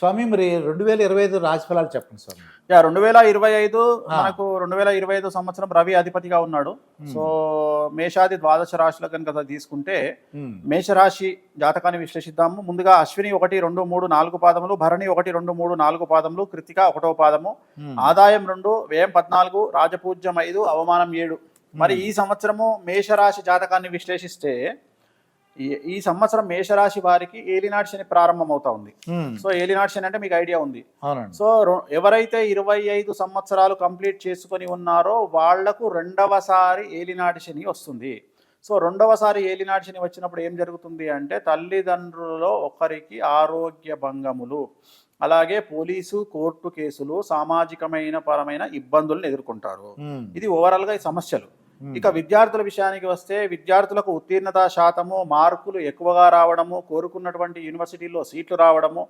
స్వామి మరి రెండు వేల ఇరవై ఐదు రాశి ఫలాలు చెప్పండి స్వామి. యా రెండు వేల ఇరవై ఐదు. మనకు రెండు వేల ఇరవై ఐదు సంవత్సరం రవి అధిపతిగా ఉన్నాడు. సో మేషాది ద్వాదశ రాశుల కనుక తీసుకుంటే మేషరాశి జాతకాన్ని విశ్లేషిద్దాము. ముందుగా అశ్విని ఒకటి రెండు మూడు నాలుగు పాదములు భరణి ఒకటి రెండు మూడు నాలుగు పాదములు కృతిక ఒకటో పాదము ఆదాయం రెండు వ్యయం పద్నాలుగు రాజపూజ్యం ఐదు అవమానం ఏడు. మరి ఈ సంవత్సరము మేషరాశి జాతకాన్ని విశ్లేషిస్తే ఈ- ఈ సంవత్సరం మేషరాశి వారికి ఏలినాటి శని ప్రారంభం అవుతా ఉంది సో ఏలినాటి శని అంటే మీకు ఐడియా ఉంది. సో ఎవరైతే ఇరవై ఐదు సంవత్సరాలు కంప్లీట్ చేసుకొని ఉన్నారో వాళ్ళకు రెండవసారి ఏలినాటి శని వస్తుంది. సో రెండవసారి ఏలినాటి శని వచ్చినప్పుడు ఏం జరుగుతుంది అంటే తల్లిదండ్రులలో ఒకరికి ఆరోగ్య భంగములు అలాగే పోలీసు కోర్టు కేసులు సామాజికమైన పరమైన ఇబ్బందులను ఎదుర్కొంటారు. ఇది ఓవరాల్గా ఈ సమస్యలు. ఇక విద్యార్థుల విషయానికి వస్తే విద్యార్థులకు ఉత్తీర్ణత శాతము మార్కులు ఎక్కువగా రావడము కోరుకున్నటువంటి యూనివర్సిటీల్లో సీట్లు రావడము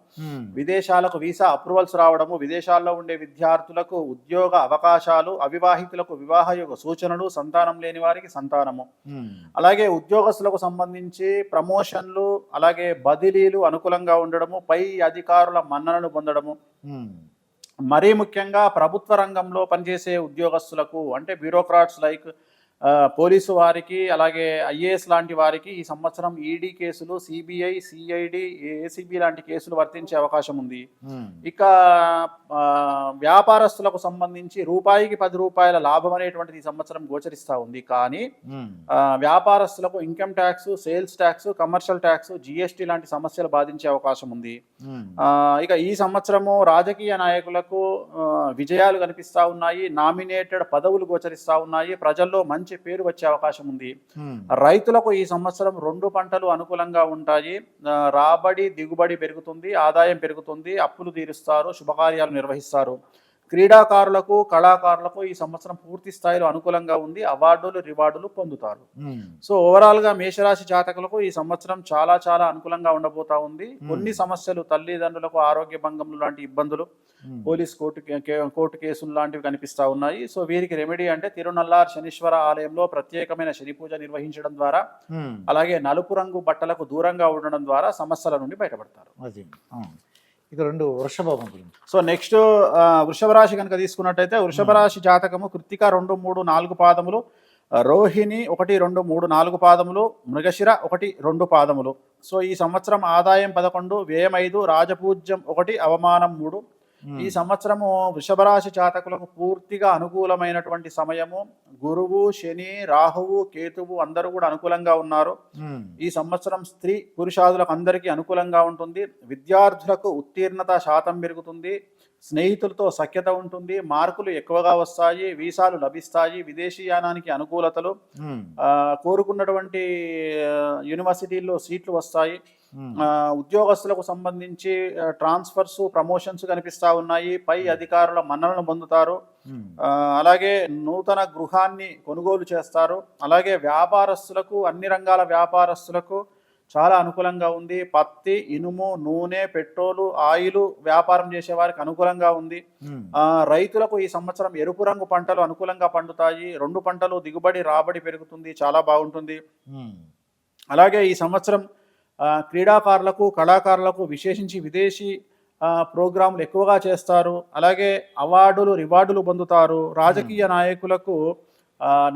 విదేశాలకు వీసా అప్రూవల్స్ రావడము విదేశాల్లో ఉండే విద్యార్థులకు ఉద్యోగ అవకాశాలు అవివాహితులకు వివాహ యొక్క సూచనలు సంతానం లేని వారికి సంతానము. అలాగే ఉద్యోగస్తులకు సంబంధించి ప్రమోషన్లు అలాగే బదిలీలు అనుకూలంగా ఉండడము పై అధికారుల మన్ననలు పొందడము. మరీ ముఖ్యంగా ప్రభుత్వ రంగంలో పనిచేసే ఉద్యోగస్తులకు అంటే బ్యూరోక్రాట్స్ లైక్ పోలీసు వారికి అలాగే ఐఏఎస్ లాంటి వారికి ఈ సంవత్సరం ఈడీ కేసులు సిబిఐ సిఐడి ఏసీబీ లాంటి కేసులు వర్తించే అవకాశం ఉంది. ఇక వ్యాపారస్తులకు సంబంధించి రూపాయికి పది రూపాయల లాభం అనేటువంటిది ఈ సంవత్సరం గోచరిస్తూ ఉంది. కానీ వ్యాపారస్తులకు income tax sales tax commercial tax GST లాంటి సమస్యలు బాధించే అవకాశం ఉంది. ఇక ఈ సంవత్సరము రాజకీయ నాయకులకు విజయాలు కనిపిస్తా ఉన్నాయి. నామినేటెడ్ పదవులు గోచరిస్తా ఉన్నాయి. ప్రజల్లో మంచి పేరు వచ్చే అవకాశం ఉంది. రైతులకు ఈ సంవత్సరం రెండు పంటలు అనుకూలంగా ఉంటాయి. రాబడి దిగుబడి పెరుగుతుంది ఆదాయం పెరుగుతుంది అప్పులు తీరుస్తారు శుభకార్యాలు నిర్వహిస్తారు. క్రీడాకారులకు కళాకారులకు ఈ సంవత్సరం పూర్తి స్థాయిలో అనుకూలంగా ఉంది. అవార్డులు రివార్డులు పొందుతారు. సో ఓవరాల్గా మేషరాశి జాతకులకు ఈ సంవత్సరం చాలా చాలా అనుకూలంగా ఉండబోతా ఉంది. కొన్ని సమస్యలు తల్లిదండ్రులకు ఆరోగ్య భంగములు లాంటి ఇబ్బందులు పోలీస్ కోర్టు కోర్టు కేసులు లాంటివి కనిపిస్తా ఉన్నాయి. సో వీరికి రెమెడీ అంటే తిరునల్లార్ శనీశ్వర ఆలయంలో ప్రత్యేకమైన శని పూజ నిర్వహించడం ద్వారా అలాగే నలుపు రంగు బట్టలకు దూరంగా ఉండడం ద్వారా సమస్యల నుండి బయటపడతారు. ఇక రెండు వృషభం సో నెక్స్ట్ వృషభ రాశి కనుక తీసుకున్నట్టయితే వృషభ రాశి జాతకము కృత్తిక రెండు మూడు నాలుగు పాదములు రోహిణి ఒకటి రెండు మూడు నాలుగు పాదములు మృగశిర ఒకటి రెండు పాదములు. సో ఈ సంవత్సరం ఆదాయం పదకొండు వ్యయం ఐదు రాజపూజ్యం ఒకటి అవమానం మూడు ఈ సంవత్సరము వృషభ రాశి జాతకులకు పూర్తిగా అనుకూలమైనటువంటి సమయము. గురువు శని రాహువు కేతువు అందరూ కూడా అనుకూలంగా ఉన్నారు. ఈ సంవత్సరం స్త్రీ పురుషాదులకు అందరికీ అనుకూలంగా ఉంటుంది. విద్యార్థులకు ఉత్తీర్ణత శాతం పెరుగుతుంది. స్నేహితులతో సఖ్యత ఉంటుంది. మార్కులు ఎక్కువగా వస్తాయి. వీసాలు లభిస్తాయి. విదేశీయానానికి అనుకూలతలు. ఉమ్, ఆ, కోరుకున్నటువంటి యూనివర్సిటీల్లో సీట్లు వస్తాయి. ఉద్యోగస్తులకు సంబంధించి ట్రాన్స్ఫర్స్ ప్రమోషన్స్ కనిపిస్తా ఉన్నాయి. పై అధికారుల మన్ననలు పొందుతారు. ఆ, అలాగే నూతన గృహాన్ని కొనుగోలు చేస్తారు. అలాగే వ్యాపారస్తులకు అన్ని రంగాల వ్యాపారస్తులకు చాలా అనుకూలంగా ఉంది. పత్తి ఇనుము నూనె పెట్రోలు ఆయిల్ వ్యాపారం చేసే వారికి అనుకూలంగా ఉంది. రైతులకు ఈ సంవత్సరం ఎరుపు రంగు పంటలు అనుకూలంగా పండుతాయి. రెండు పంటలు దిగుబడి రాబడి పెరుగుతుంది. చాలా బాగుంటుంది. అలాగే ఈ సంవత్సరం క్రీడాకారులకు కళాకారులకు విశేషించి విదేశీ ప్రోగ్రాంలు ఎక్కువగా చేస్తారు. అలాగే అవార్డులు రివార్డులు పొందుతారు. రాజకీయ నాయకులకు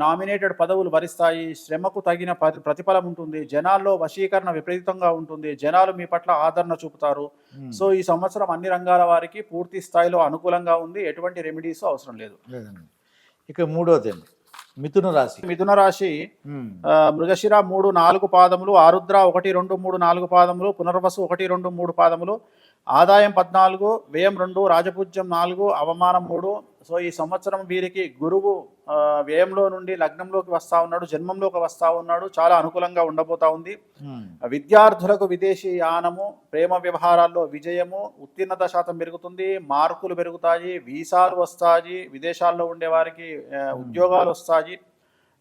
నామినేటెడ్ పదవులు వరిస్తాయి. శ్రమకు తగిన ప్రతిఫలం ఉంటుంది. జనాల్లో వశీకరణ విపరీతంగా ఉంటుంది. జనాలు మీ పట్ల ఆదరణ చూపుతారు. ఉమ్. సో ఈ సంవత్సరం అన్ని రంగాల వారికి పూర్తి స్థాయిలో అనుకూలంగా ఉంది. ఎటువంటి రెమెడీస్ అవసరం లేదు. ఇక మూడోది మిథున రాశి. మిథున రాశి మృగశిర మూడు నాలుగు పాదములు ఆరుద్ర ఒకటి రెండు మూడు నాలుగు పాదములు పునర్వసు ఒకటి రెండు మూడు పాదములు ఆదాయం పద్నాలుగు వ్యయం రెండు రాజపూజ్యం నాలుగు అవమానం మూడు సో ఈ సంవత్సరం వీరికి గురువు వ్యయంలో నుండి లగ్నంలోకి వస్తా ఉన్నాడు జన్మంలోకి వస్తా ఉన్నాడు చాలా అనుకూలంగా ఉండబోతా ఉంది. విద్యార్థులకు విదేశీ యానము ప్రేమ వ్యవహారాల్లో విజయము ఉత్తీర్ణత శాతం పెరుగుతుంది మార్కులు పెరుగుతాయి వీసాలు వస్తాయి విదేశాల్లో ఉండే వారికి ఉద్యోగాలు వస్తాయి.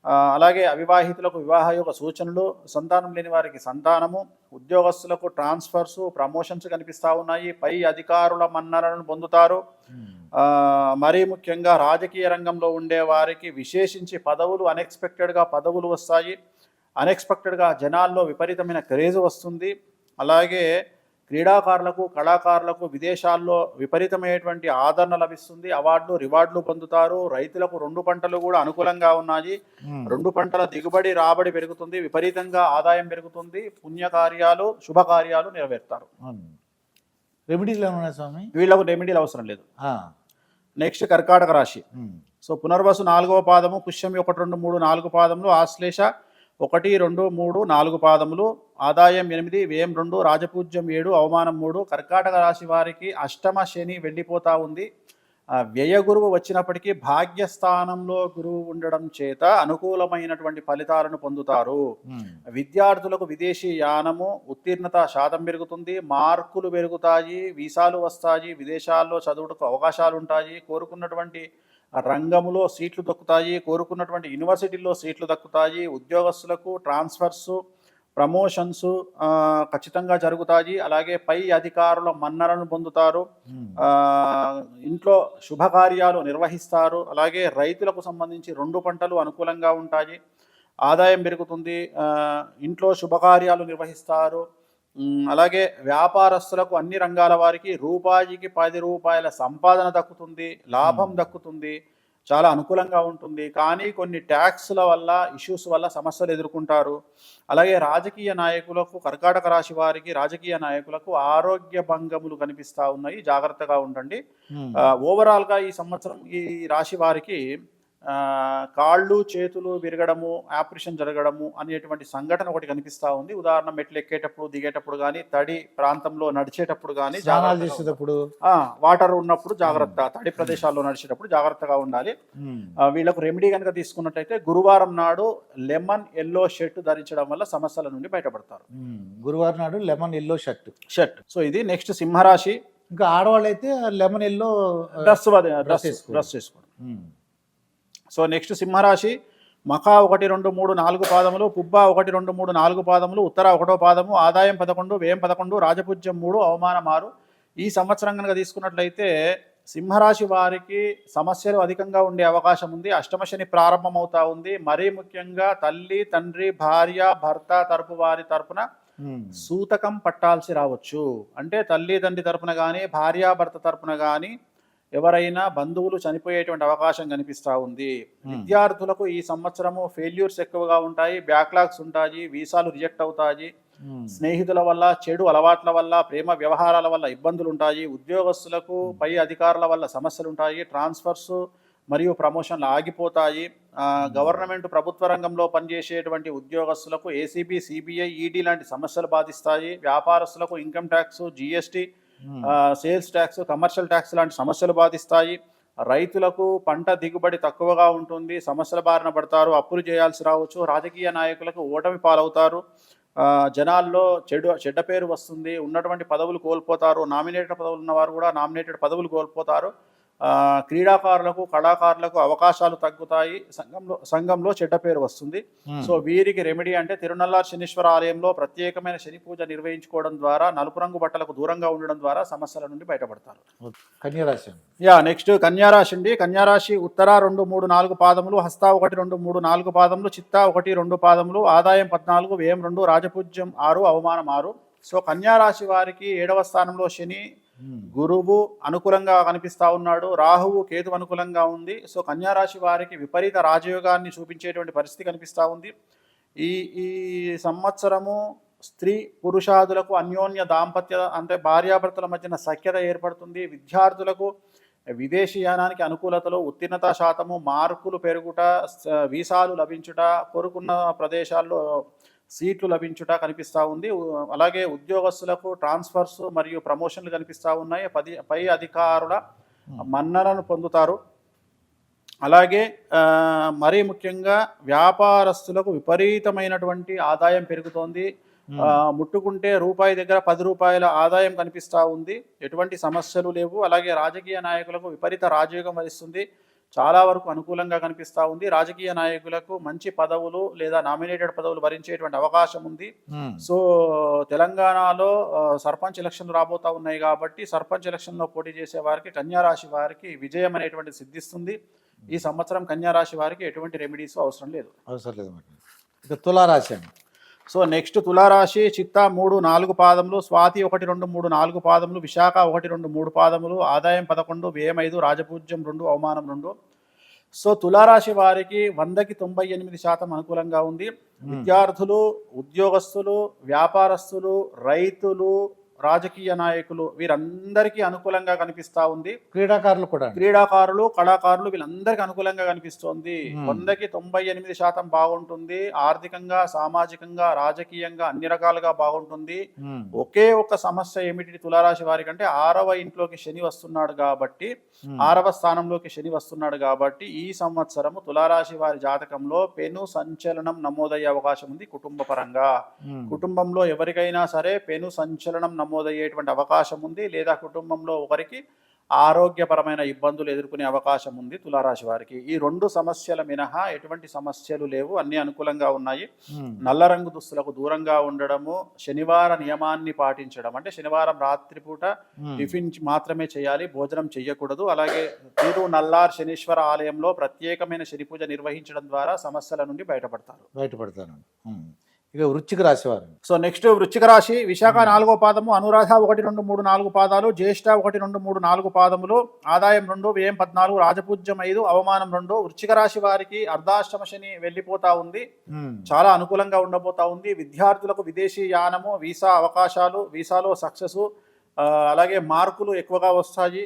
అలాగే అవివాహితులకు వివాహ యొక్క సూచనలు సంతానం లేని వారికి సంతానము ఉద్యోగస్తులకు ట్రాన్స్ఫర్స్ ప్రమోషన్స్ కనిపిస్తా ఉన్నాయి పై అధికారుల మన్ననలను పొందుతారు. ఆ, మరీ ముఖ్యంగా రాజకీయ రంగంలో ఉండే వారికి విశేషించి పదవులు అన్ఎక్స్పెక్టెడ్గా పదవులు వస్తాయి. అన్ఎక్స్పెక్టెడ్గా జనాల్లో విపరీతమైన క్రేజ్ వస్తుంది. అలాగే క్రీడాకారులకు కళాకారులకు విదేశాల్లో విపరీతమైనటువంటి ఆదరణ లభిస్తుంది. అవార్డులు రివార్డులు పొందుతారు. రైతులకు రెండు పంటలు కూడా అనుకూలంగా ఉన్నాయి. రెండు పంటల దిగుబడి రాబడి పెరుగుతుంది. విపరీతంగా ఆదాయం పెరుగుతుంది. పుణ్యకార్యాలు శుభకార్యాలు నెరవేరుతారు. రెమెడీలు స్వామి? వీళ్ళకు రెమెడీలు అవసరం లేదు. నెక్స్ట్ కర్కాటక రాశి. సో పునర్వసు నాలుగవ పాదము పుష్యమి ఒకటి రెండు మూడు నాలుగు పాదములు ఆశ్లేష ఒకటి రెండు మూడు నాలుగు పాదములు ఆదాయం ఎనిమిది వ్యయం రెండు రాజపూజ్యం ఏడు అవమానం మూడు. కర్కాటక రాశి వారికి అష్టమ శని వెళ్ళిపోతా ఉంది. వ్యయ గురువు వచ్చినప్పటికీ భాగ్యస్థానంలో గురువు ఉండడం చేత అనుకూలమైనటువంటి ఫలితాలను పొందుతారు. విద్యార్థులకు విదేశీ యానము ఉత్తీర్ణత శాతం పెరుగుతుంది. మార్కులు పెరుగుతాయి వీసాలు వస్తాయి. విదేశాల్లో చదువుటకు అవకాశాలు ఉంటాయి కోరుకున్నటువంటి రంగములో సీట్లు దక్కుతాయి. కోరుకున్నటువంటి యూనివర్సిటీల్లో సీట్లు దక్కుతాయి. ఉద్యోగస్తులకు ట్రాన్స్ఫర్స్ ప్రమోషన్స్ ఖచ్చితంగా జరుగుతాయి. అలాగే పై అధికారుల మన్ననను పొందుతారు. ఇంట్లో శుభకార్యాలు నిర్వహిస్తారు. అలాగే రైతులకు సంబంధించి రెండు పంటలు అనుకూలంగా ఉంటాయి. ఆదాయం పెరుగుతుంది. ఇంట్లో శుభకార్యాలు నిర్వహిస్తారు. అలాగే వ్యాపారస్తులకు అన్ని రంగాల వారికి రూపాయికి పది రూపాయల సంపాదన దక్కుతుంది. లాభం దక్కుతుంది. చాలా అనుకూలంగా ఉంటుంది. కానీ కొన్ని ట్యాక్స్ల వల్ల ఇష్యూస్ వల్ల సమస్యలు ఎదుర్కొంటారు. అలాగే రాజకీయ నాయకులకు కర్కాటక రాశి వారికి రాజకీయ నాయకులకు ఆరోగ్య భంగములు కనిపిస్తూ ఉన్నాయి. జాగ్రత్తగా ఉండండి. ఓవరాల్గా ఈ సంవత్సరం ఈ రాశి వారికి కాళ్ళు చేతులు విరగడము ఆపరేషన్ జరగడము అనేటువంటి సంఘటన ఒకటి కనిపిస్తూ ఉంది. ఉదాహరణ మెట్లు ఎక్కేటప్పుడు దిగేటప్పుడు కానీ తడి ప్రాంతంలో నడిచేటప్పుడు కానీ స్నానాలు చేసేటప్పుడు? వాటర్ ఉన్నప్పుడు జాగ్రత్త తడి ప్రదేశాల్లో నడిచేటప్పుడు జాగ్రత్తగా ఉండాలి. ఆ, వీళ్ళకు రెమెడీ కనుక తీసుకున్నట్టయితే గురువారం నాడు లెమన్ ఎల్లో షర్ట్ ధరించడం వల్ల సమస్యల నుండి బయటపడతారు. ఉమ్. గురువారం నాడు lemon yellow shirt shirt so ఇది నెక్స్ట్ సింహరాశి. ఇంకా ఆడవాళ్ళు అయితే lemon yellow dress dress. Dress చేసుకోవడం సో నెక్స్ట్ సింహరాశి మఖా ఒకటి రెండు మూడు నాలుగు పాదములు పుబ్బ ఒకటి రెండు మూడు నాలుగు పాదములు ఉత్తర ఒకటో పాదము ఆదాయం పదకొండు వ్యయం పదకొండు రాజపూజ్యం మూడు అవమానం ఆరు. ఈ సంవత్సరం కనుక తీసుకున్నట్లయితే సింహరాశి వారికి సమస్యలు అధికంగా ఉండే అవకాశం ఉంది. అష్టమశని ప్రారంభమవుతా ఉంది. మరీ ముఖ్యంగా తల్లి తండ్రి భార్య భర్త తరపు వారి తరపున సూతకం పట్టాల్సి రావచ్చు. అంటే తల్లి తండ్రి తరపున కానీ భార్యాభర్త తరపున కానీ ఎవరైనా బంధువులు చనిపోయేటువంటి అవకాశం కనిపిస్తూ ఉంది. విద్యార్థులకు ఈ సంవత్సరము ఫెయిల్యూర్స్ ఎక్కువగా ఉంటాయి బ్యాక్లాగ్స్ ఉంటాయి వీసాలు రిజెక్ట్ అవుతాయి. స్నేహితుల వల్ల చెడు అలవాట్ల వల్ల ప్రేమ వ్యవహారాల వల్ల ఇబ్బందులు ఉంటాయి. ఉద్యోగస్తులకు పై అధికారుల వల్ల సమస్యలు ఉంటాయి. ట్రాన్స్ఫర్స్ మరియు ప్రమోషన్లు ఆగిపోతాయి. గవర్నమెంట్ ప్రభుత్వ రంగంలో పనిచేసేటువంటి ఉద్యోగస్తులకు ఏసీబీ సిబిఐ ఈడీ లాంటి సమస్యలు బాధిస్తాయి. వ్యాపారస్తులకు income tax GST sales tax commercial tax లాంటి సమస్యలు బాధిస్తాయి. రైతులకు పంట దిగుబడి తక్కువగా ఉంటుంది. సమస్యల బారిన పడతారు. అప్పులు చేయాల్సి రావచ్చు. రాజకీయ నాయకులకు ఓటమి పాలవుతారు. జనాల్లో చెడు చెడ్డ పేరు వస్తుంది. ఉన్నటువంటి పదవులు కోల్పోతారు. నామినేటెడ్ పదవులు ఉన్నవారు కూడా నామినేటెడ్ పదవులు కోల్పోతారు. క్రీడాకారులకు కళాకారులకు అవకాశాలు తగ్గుతాయి. సంఘంలో సంఘంలో చెడ్డ పేరు వస్తుంది. సో వీరికి రెమెడీ అంటే తిరునల్లార్ శనీశ్వర ఆలయంలో ప్రత్యేకమైన శని పూజ నిర్వహించుకోవడం ద్వారా నలుపు రంగు బట్టలకు దూరంగా ఉండడం ద్వారా సమస్యల నుండి బయటపడతారు. కన్యరాశి. యా నెక్స్ట్ కన్యారాశి అండి. కన్యారాశి ఉత్తర రెండు మూడు నాలుగు పాదములు హస్త ఒకటి రెండు మూడు నాలుగు పాదములు చిత్త ఒకటి రెండు పాదములు ఆదాయం పద్నాలుగు వ్యయం రెండు రాజపూజ్యం ఆరు అవమానం ఆరు. సో కన్యారాశి వారికి ఏడవ స్థానంలో శని. Hmm. గురువు అనుకూలంగా కనిపిస్తా ఉన్నాడు రాహువు కేతు అనుకూలంగా ఉంది. సో కన్యారాశి వారికి విపరీత రాజయోగాన్ని చూపించేటువంటి పరిస్థితి కనిపిస్తా ఉంది. ఈ ఈ సంవత్సరము స్త్రీ పురుషాదులకు అన్యోన్య దాంపత్య అంటే భార్యాభర్తల మధ్యన సఖ్యత ఏర్పడుతుంది. విద్యార్థులకు విదేశీయానానికి అనుకూలతలు ఉత్తీర్ణత శాతము మార్కులు పెరుగుట వీసాలు లభించుట కోరుకున్న ప్రదేశాల్లో సీట్లు లభించుట కనిపిస్తూ ఉంది. అలాగే ఉద్యోగస్తులకు ట్రాన్స్ఫర్స్ మరియు ప్రమోషన్లు కనిపిస్తూ ఉన్నాయి. పది పై అధికారుల మన్ననను పొందుతారు. అలాగే మరీ ముఖ్యంగా వ్యాపారస్తులకు విపరీతమైనటువంటి ఆదాయం పెరుగుతోంది. ఆ, ముట్టుకుంటే రూపాయి దగ్గర పది రూపాయల ఆదాయం కనిపిస్తూ ఉంది. ఎటువంటి సమస్యలు లేవు. అలాగే రాజకీయ నాయకులకు విపరీత రాజయోగం వరిస్తుంది. చాలా వరకు అనుకూలంగా కనిపిస్తూ ఉంది. రాజకీయ నాయకులకు మంచి పదవులు లేదా నామినేటెడ్ పదవులు భరించేటువంటి అవకాశం ఉంది. ఉమ్. సో తెలంగాణలో సర్పంచ్ ఎలక్షన్లు రాబోతా ఉన్నాయి కాబట్టి సర్పంచ్ ఎలక్షన్లో పోటీ చేసే వారికి కన్యారాశి వారికి విజయం అనేటువంటి సిద్ధిస్తుంది. ఈ సంవత్సరం కన్యారాశి వారికి ఎటువంటి రెమెడీస్ అవసరం లేదు. అవసరం లేదు ఇక తులారాశి అండి. సో నెక్స్ట్ తులారాశి చిత్త మూడు నాలుగు పాదములు స్వాతి ఒకటి రెండు మూడు నాలుగు పాదములు విశాఖ ఒకటి రెండు మూడు పాదములు ఆదాయం పదకొండు వ్యయం ఐదు రాజపూజ్యం రెండు అవమానం రెండు. సో తులారాశి వారికి వందకి తొంభై ఎనిమిది శాతం అనుకూలంగా ఉంది. విద్యార్థులు ఉద్యోగస్తులు వ్యాపారస్తులు రైతులు రాజకీయ నాయకులు వీరందరికీ అనుకూలంగా కనిపిస్తా ఉంది క్రీడాకారులు కూడా. క్రీడాకారులు కళాకారులు వీళ్ళందరికీ అనుకూలంగా కనిపిస్తోంది. వందకి తొంభై ఎనిమిది శాతం బాగుంటుంది ఆర్థికంగా సామాజికంగా రాజకీయంగా అన్ని రకాలుగా బాగుంటుంది. ఒకే ఒక సమస్య ఏమిటి తులారాశి వారికి అంటే ఆరవ ఇంట్లోకి శని వస్తున్నాడు కాబట్టి. ఆరవ స్థానంలోకి శని వస్తున్నాడు కాబట్టి ఈ సంవత్సరము తులారాశి వారి జాతకంలో పెను సంచలనం నమోదయ్యే అవకాశం ఉంది కుటుంబ పరంగా. కుటుంబంలో ఎవరికైనా సరే పెను సంచలనం నమోదయ్యేటువంటి అవకాశం ఉంది లేదా కుటుంబంలో ఒకరికి ఆరోగ్యపరమైన ఇబ్బందులు ఎదుర్కొనే అవకాశం ఉంది తులారాశి వారికి ఈ రెండు సమస్యల మినహా ఎటువంటి సమస్యలు లేవు అన్ని అనుకూలంగా ఉన్నాయి. నల్ల రంగు దుస్తులకు దూరంగా ఉండడము శనివార నియమాన్ని పాటించడం అంటే శనివారం రాత్రిపూట. టిఫిన్ మాత్రమే చేయాలి భోజనం చేయకూడదు అలాగే తిరు నల్లార్ శనీశ్వర ఆలయంలో ప్రత్యేకమైన శని పూజ నిర్వహించడం ద్వారా సమస్యల నుండి బయటపడతారు బయటపడతాను ఉమ్. ఇక వృశ్చిక రాశి వారు. సో నెక్స్ట్ వృశ్చిక రాశి విశాఖ నాలుగో పాదము అనురాధ ఒకటి రెండు మూడు నాలుగు పాదాలు జ్యేష్ఠ ఒకటి రెండు మూడు నాలుగు పాదములు ఆదాయం రెండు వ్యయం పద్నాలుగు రాజపూజ్యం ఐదు అవమానం రెండు. వృశ్చిక రాశి వారికి అర్ధాష్టమ శని వెళ్ళిపోతా ఉంది. చాలా అనుకూలంగా ఉండబోతా ఉంది. విద్యార్థులకు విదేశీ యానము వీసా అవకాశాలు వీసాలో సక్సెస్ అలాగే మార్కులు ఎక్కువగా వస్తాయి.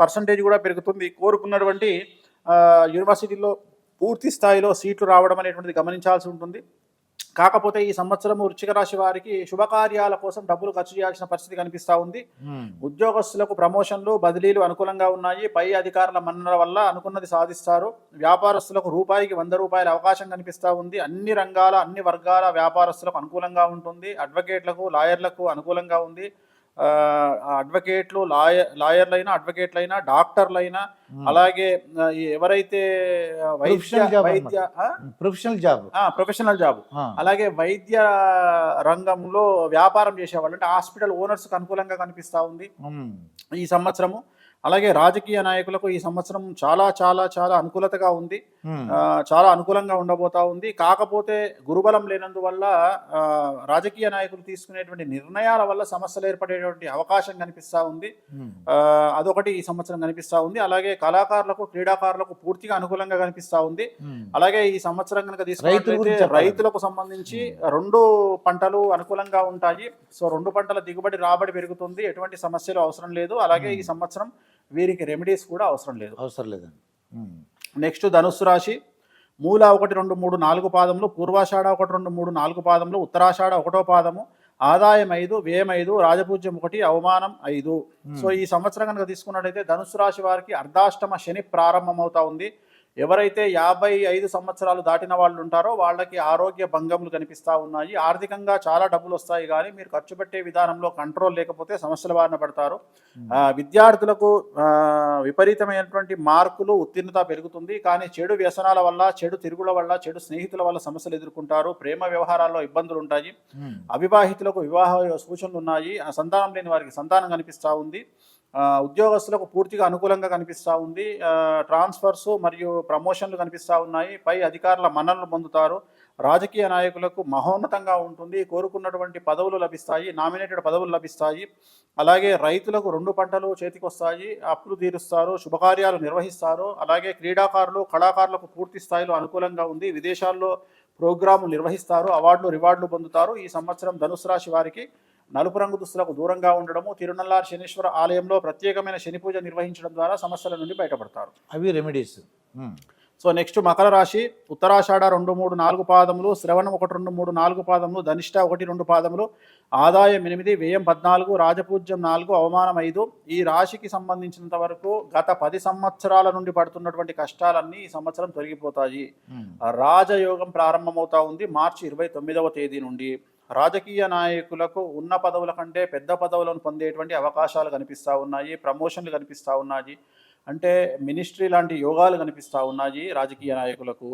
పర్సంటేజ్ కూడా పెరుగుతుంది. కోరుకున్నటువంటి యూనివర్సిటీలో పూర్తి స్థాయిలో సీట్లు రావడం అనేటువంటిది గమనించాల్సి ఉంటుంది. కాకపోతే ఈ సంవత్సరం వృశ్చిక రాశి వారికి శుభకార్యాల కోసం డబ్బులు ఖర్చు చేయాల్సిన పరిస్థితి కనిపిస్తూ ఉంది. ఉద్యోగస్తులకు ప్రమోషన్లు బదిలీలు అనుకూలంగా ఉన్నాయి. పై అధికారుల మన్నల వల్ల అనుకున్నది సాధిస్తారు. వ్యాపారస్తులకు రూపాయికి వంద రూపాయల అవకాశం కనిపిస్తూ ఉంది. అన్ని రంగాల అన్ని వర్గాల వ్యాపారస్తులకు అనుకూలంగా ఉంటుంది. అడ్వకేట్లకు లాయర్లకు అనుకూలంగా ఉంది. అడ్వకేట్లు లాయర్ లాయర్లైనా అడ్వకేట్లైనా డాక్టర్లైనా అలాగే ఎవరైతే వైద్య వైద్య? ప్రొఫెషనల్ జాబ్ ఆ, ప్రొఫెషనల్ జాబ్. అలాగే వైద్య రంగంలో వ్యాపారం చేసేవాళ్ళు అంటే హాస్పిటల్ ఓనర్స్కి అనుకూలంగా కనిపిస్తూ ఉంది. ఈ సంవత్సరము అలాగే రాజకీయ నాయకులకు ఈ సంవత్సరం చాలా చాలా చాలా అనుకూలతగా ఉంది. చాలా అనుకూలంగా ఉండబోతా ఉంది. కాకపోతే గురుబలం లేనందువల్ల ఆ, రాజకీయ నాయకులు తీసుకునేటువంటి నిర్ణయాల వల్ల సమస్యలు ఏర్పడేటువంటి అవకాశం కనిపిస్తూ ఉంది. అదొకటి ఈ సంవత్సరం కనిపిస్తూ ఉంది. అలాగే కళాకారులకు క్రీడాకారులకు పూర్తిగా అనుకూలంగా కనిపిస్తూ ఉంది. అలాగే ఈ సంవత్సరం కనుక తీసుకున్నట్లయితే. రైతులకు సంబంధించి రెండు పంటలు అనుకూలంగా ఉంటాయి. సో రెండు పంటల దిగుబడి రాబడి పెరుగుతుంది. ఎటువంటి సమస్యలు అవసరం లేదు. అలాగే ఈ సంవత్సరం వీరికి రెమెడీస్ కూడా అవసరం లేదు. అవసరం లేదండి. నెక్స్ట్ ధనుస్సు రాశి మూల ఒకటి రెండు మూడు నాలుగు పాదములు పూర్వాషాఢ ఒకటి రెండు మూడు నాలుగు పాదములు ఉత్తరాషాఢ ఒకటో పాదము ఆదాయం ఐదు వ్యయం ఐదు రాజపూజ్యం ఒకటి అవమానం ఐదు. సో ఈ సంవత్సరం కనుక తీసుకున్నట్లయితే ధనుసు రాశి వారికి అర్ధాష్టమ శని ప్రారంభమవుతా ఉంది. ఎవరైతే యాభై ఐదు సంవత్సరాలు దాటిన వాళ్ళు ఉంటారో వాళ్ళకి ఆరోగ్య భంగములు కనిపిస్తూ ఉన్నాయి. ఆర్థికంగా చాలా డబ్బులు వస్తాయి కానీ మీరు ఖర్చు పెట్టే విధానంలో కంట్రోల్ లేకపోతే సమస్యల బారిన పడతారు. విద్యార్థులకు విపరీతమైనటువంటి మార్కులు ఉత్తీర్ణత పెరుగుతుంది. కానీ చెడు వ్యసనాల వల్ల చెడు తిరుగుల వల్ల చెడు స్నేహితుల వల్ల సమస్యలు ఎదుర్కొంటారు. ప్రేమ వ్యవహారాల్లో ఇబ్బందులు ఉంటాయి. అవివాహితులకు వివాహ సూచనలు ఉన్నాయి. సంతానం లేని వారికి సంతానం కనిపిస్తూ ఉంది. ఉద్యోగస్తులకు పూర్తిగా అనుకూలంగా కనిపిస్తూ ఉంది. ట్రాన్స్ఫర్స్ మరియు ప్రమోషన్లు కనిపిస్తూ ఉన్నాయి. పై అధికారుల మన్ననలు పొందుతారు. రాజకీయ నాయకులకు మహోన్నతంగా ఉంటుంది. కోరుకున్నటువంటి పదవులు లభిస్తాయి. నామినేటెడ్ పదవులు లభిస్తాయి. అలాగే రైతులకు రెండు పంటలు చేతికొస్తాయి. అప్పులు తీరుస్తారు. శుభకార్యాలు నిర్వహిస్తారు. అలాగే క్రీడాకారులు కళాకారులకు పూర్తి స్థాయిలో అనుకూలంగా ఉంది. విదేశాల్లో ప్రోగ్రాములు నిర్వహిస్తారు. అవార్డులు రివార్డులు పొందుతారు. ఈ సంవత్సరం ధనుసు రాశి వారికి నలుపు రంగు దుస్తులకు దూరంగా ఉండడము తిరునల్లార్ శనీశ్వర ఆలయంలో ప్రత్యేకమైన శని పూజ నిర్వహించడం ద్వారా సమస్యల నుండి బయటపడతారు. అవి రెమెడీస్. సో నెక్స్ట్ మకర రాశి ఉత్తరాషాఢ రెండు మూడు నాలుగు పాదములు శ్రవణం ఒకటి రెండు మూడు నాలుగు పాదములు ధనిష్ట ఒకటి రెండు పాదములు ఆదాయం ఎనిమిది వ్యయం పద్నాలుగు రాజపూజ్యం నాలుగు అవమానం ఐదు. ఈ రాశికి సంబంధించినంత వరకు గత పది సంవత్సరాల నుండి పడుతున్నటువంటి కష్టాలన్నీ ఈ సంవత్సరం తొలగిపోతాయి. రాజయోగం ప్రారంభమవుతా ఉంది మార్చి ఇరవై తొమ్మిదవ తేదీ నుండి. రాజకీయ నాయకులకు ఉన్న పదవుల కంటే పెద్ద పదవులను పొందేటువంటి అవకాశాలు కనిపిస్తూ ఉన్నాయి ప్రమోషన్లు కనిపిస్తూ ఉన్నాయి. అంటే మినిస్ట్రీ లాంటి యోగాలు కనిపిస్తూ ఉన్నాయి రాజకీయ నాయకులకు.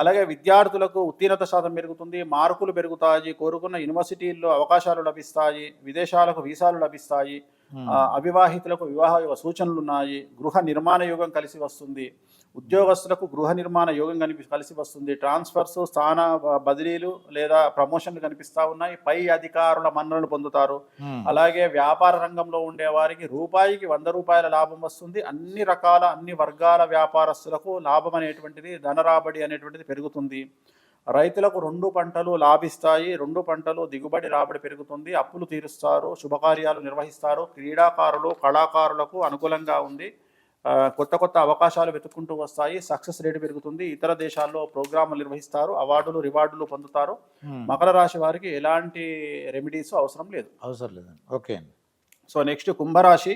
అలాగే విద్యార్థులకు ఉత్తీర్ణత శాతం పెరుగుతుంది మార్కులు పెరుగుతాయి కోరుకున్న యూనివర్సిటీల్లో అవకాశాలు లభిస్తాయి విదేశాలకు వీసాలు లభిస్తాయి. అవివాహితులకు వివాహ సూచనలు ఉన్నాయి గృహ నిర్మాణ యోగం కలిసి వస్తుంది. ఉద్యోగస్తులకు గృహ నిర్మాణ యోగం కనిపి కలిసి వస్తుంది. ట్రాన్స్ఫర్స్ స్థాన బదిలీలు లేదా ప్రమోషన్లు కనిపిస్తా ఉన్నాయి. పై అధికారుల మన్ననలు పొందుతారు. అలాగే వ్యాపార రంగంలో ఉండే వారికి రూపాయికి వంద రూపాయల లాభం వస్తుంది. అన్ని రకాల అన్ని వర్గాల వ్యాపారస్తులకు లాభం అనేటువంటిది ధన రాబడి అనేటువంటిది పెరుగుతుంది. రైతులకు రెండు పంటలు లాభిస్తాయి. రెండు పంటలు దిగుబడి రాబడి పెరుగుతుంది. అప్పులు తీరుస్తారు. శుభకార్యాలు నిర్వహిస్తారు. క్రీడాకారులు కళాకారులకు అనుకూలంగా ఉంది. కొత్త కొత్త అవకాశాలు వెతుక్కుంటూ వస్తాయి. సక్సెస్ రేటు పెరుగుతుంది. ఇతర దేశాల్లో ప్రోగ్రాములు నిర్వహిస్తారు. అవార్డులు రివార్డులు పొందుతారు. మకర రాశి వారికి ఎలాంటి రెమెడీస్ అవసరం లేదు. అవసరం లేదండి. ఓకే సో నెక్స్ట్ కుంభరాశి.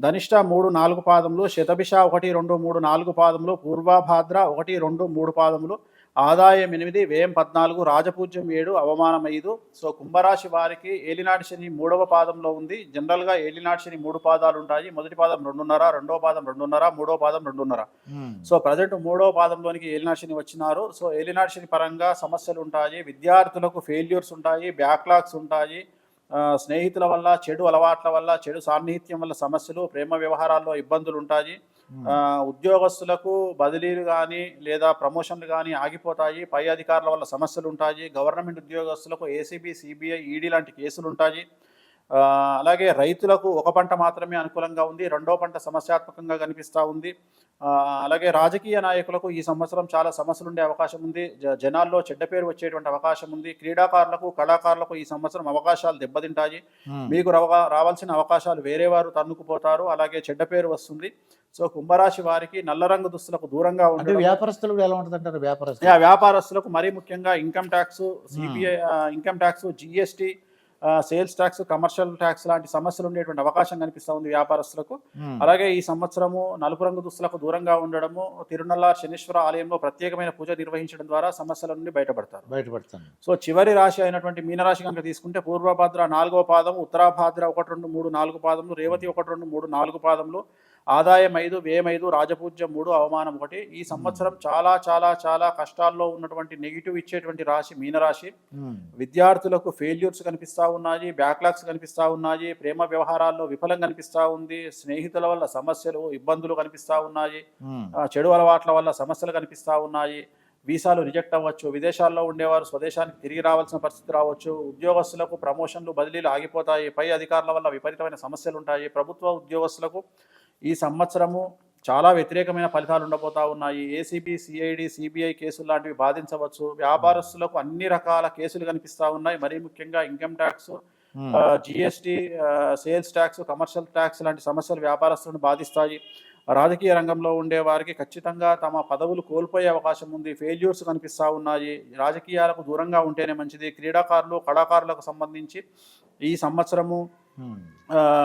ధనిష్ట మూడు నాలుగు పాదములు శతభిష ఒకటి రెండు మూడు నాలుగు పాదములు పూర్వభాద్ర ఒకటి రెండు మూడు పాదములు ఆదాయం ఎనిమిది వ్యయం పద్నాలుగు రాజపూజ్యం ఏడు అవమానం ఐదు. సో కుంభరాశి వారికి ఏలినాటి శని మూడవ పాదంలో ఉంది. జనరల్గా ఏలినాటి శని మూడు పాదాలు ఉంటాయి. మొదటి పాదం రెండున్నర రెండవ పాదం రెండున్నర మూడవ పాదం రెండున్నర. సో ప్రజెంట్ మూడవ పాదంలోనికి ఏలినాటి శని వచ్చినారు. సో ఏలినాటి శని పరంగా సమస్యలు ఉంటాయి. విద్యార్థులకు ఫెయిల్యూర్స్ ఉంటాయి. బ్యాక్లాగ్స్ ఉంటాయి. స్నేహితుల వల్ల చెడు అలవాట్ల వల్ల చెడు సాన్నిహిత్యం వల్ల సమస్యలు ప్రేమ వ్యవహారాల్లో ఇబ్బందులు ఉంటాయి. ఉద్యోగస్తులకు బదిలీలు కానీ లేదా ప్రమోషన్లు కానీ ఆగిపోతాయి. పై అధికారుల వల్ల సమస్యలు ఉంటాయి. గవర్నమెంట్ ఉద్యోగస్తులకు ఏసీబీ సిబిఐ ఈడీ లాంటి కేసులు ఉంటాయి. అలాగే రైతులకు ఒక పంట మాత్రమే అనుకూలంగా ఉంది రెండో పంట సమస్యాత్మకంగా కనిపిస్తూ ఉంది. అలాగే రాజకీయ నాయకులకు ఈ సంవత్సరం చాలా సమస్యలు ఉండే అవకాశం ఉంది. జనాల్లో చెడ్డ పేరు వచ్చేటువంటి అవకాశం ఉంది. క్రీడాకారులకు కళాకారులకు ఈ సంవత్సరం అవకాశాలు దెబ్బతింటాయి. మీకు రవ- రావాల్సిన అవకాశాలు వేరే వారు తన్నుకుపోతారు. అలాగే చెడ్డ పేరు వస్తుంది. సో కుంభరాశి వారికి నల్ల రంగు దుస్తులకు దూరంగా అంటే ఉండడం వ్యాపారస్తులు ఎలా ఉంటుంది అంటారు వ్యాపారస్తులకు మరీ ముఖ్యంగా income tax CPI income tax GST sales tax commercial tax లాంటి సమస్యలు ఉండేటువంటి అవకాశం కనిపిస్తూ ఉంది వ్యాపారస్తులకు. అలాగే ఈ సంవత్సరము నలుపు రంగు దుస్తులకు దూరంగా ఉండడము తిరునల్ల శనీశ్వర ఆలయంలో ప్రత్యేకమైన పూజ నిర్వహించడం ద్వారా సమస్యల నుండి బయటపడతారు. బయటపడతాను. సో చివరి రాశి అయినటువంటి మీనరాశి కనుక తీసుకుంటే పూర్వభాద్ర నాలుగవ పాదం ఉత్తరాభాద్ర ఒకటి రెండు మూడు నాలుగు పాదములు రేవతి ఒకటి రెండు మూడు నాలుగు పాదములు ఆదాయం ఐదు వ్యయం ఐదు రాజపూజ్యం మూడు అవమానం ఒకటి. ఈ సంవత్సరం చాలా చాలా చాలా కష్టాల్లో ఉన్నటువంటి నెగిటివ్ ఇచ్చేటువంటి రాశి మీనరాశి. ఉమ్. విద్యార్థులకు ఫెయిల్యూర్స్ కనిపిస్తూ ఉన్నాయి బ్యాక్లాగ్స్ కనిపిస్తూ ఉన్నాయి ప్రేమ వ్యవహారాల్లో విఫలం కనిపిస్తూ ఉంది స్నేహితుల వల్ల సమస్యలు ఇబ్బందులు కనిపిస్తూ ఉన్నాయి. ఆ, చెడు అలవాట్ల వల్ల సమస్యలు కనిపిస్తూ ఉన్నాయి. వీసాలు రిజెక్ట్ అవ్వచ్చు విదేశాల్లో ఉండేవారు స్వదేశానికి తిరిగి రావాల్సిన పరిస్థితి రావచ్చు. ఉద్యోగస్తులకు ప్రమోషన్లు బదిలీలు ఆగిపోతాయి. పై అధికారుల వల్ల విపరీతమైన సమస్యలు ఉంటాయి. ప్రభుత్వ ఉద్యోగస్తులకు ఈ సంవత్సరము చాలా వ్యతిరేకమైన ఫలితాలు ఉండబోతా ఉన్నాయి. ఏసీబీ సిఐడి సిబిఐ కేసులు లాంటివి బాధించవచ్చు. వ్యాపారస్తులకు అన్ని రకాల కేసులు కనిపిస్తూ ఉన్నాయి. మరీ ముఖ్యంగా income tax. GST sales tax commercial tax లాంటి సమస్యలు వ్యాపారస్తులను బాధిస్తాయి. రాజకీయ రంగంలో ఉండే వారికి ఖచ్చితంగా తమ పదవులు కోల్పోయే అవకాశం ఉంది. ఫెయిల్యూర్స్ కనిపిస్తూ ఉన్నాయి. రాజకీయాలకు దూరంగా ఉంటేనే మంచిది. క్రీడాకారులు కళాకారులకు సంబంధించి ఈ సంవత్సరము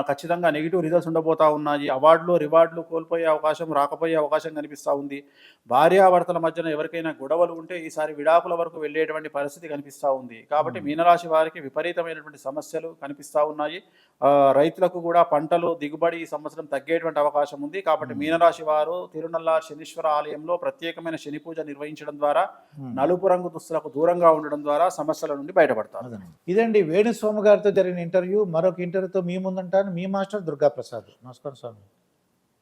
ఖచ్చితంగా నెగిటివ్ రిజల్ట్స్ ఉండబోతా ఉన్నాయి అవార్డులు రివార్డులు కోల్పోయే అవకాశం రాకపోయే అవకాశం కనిపిస్తూ ఉంది. భార్యాభర్తల మధ్యన ఎవరికైనా గొడవలు ఉంటే ఈసారి విడాకుల వరకు వెళ్ళేటువంటి పరిస్థితి కనిపిస్తూ ఉంది. కాబట్టి మీనరాశి వారికి విపరీతమైనటువంటి సమస్యలు కనిపిస్తూ ఉన్నాయి. ఆ, రైతులకు కూడా పంటలు దిగుబడి ఈ సంవత్సరం తగ్గేటువంటి అవకాశం ఉంది. కాబట్టి మీనరాశి వారు తిరునల్ల శనీశ్వర ఆలయంలో ప్రత్యేకమైన శని పూజ నిర్వహించడం ద్వారా. నలుపు రంగు దుస్తులకు దూరంగా ఉండడం ద్వారా సమస్యల నుండి బయటపడతారు. ఇదండి వేణుస్వామి గారితో జరిగిన ఇంటర్వ్యూ. మరొక ఇంటర్వ్యూతో మీ ముందుంటాను మీ మాస్టర్ దుర్గాప్రసాద్. నమస్కారం స్వామి.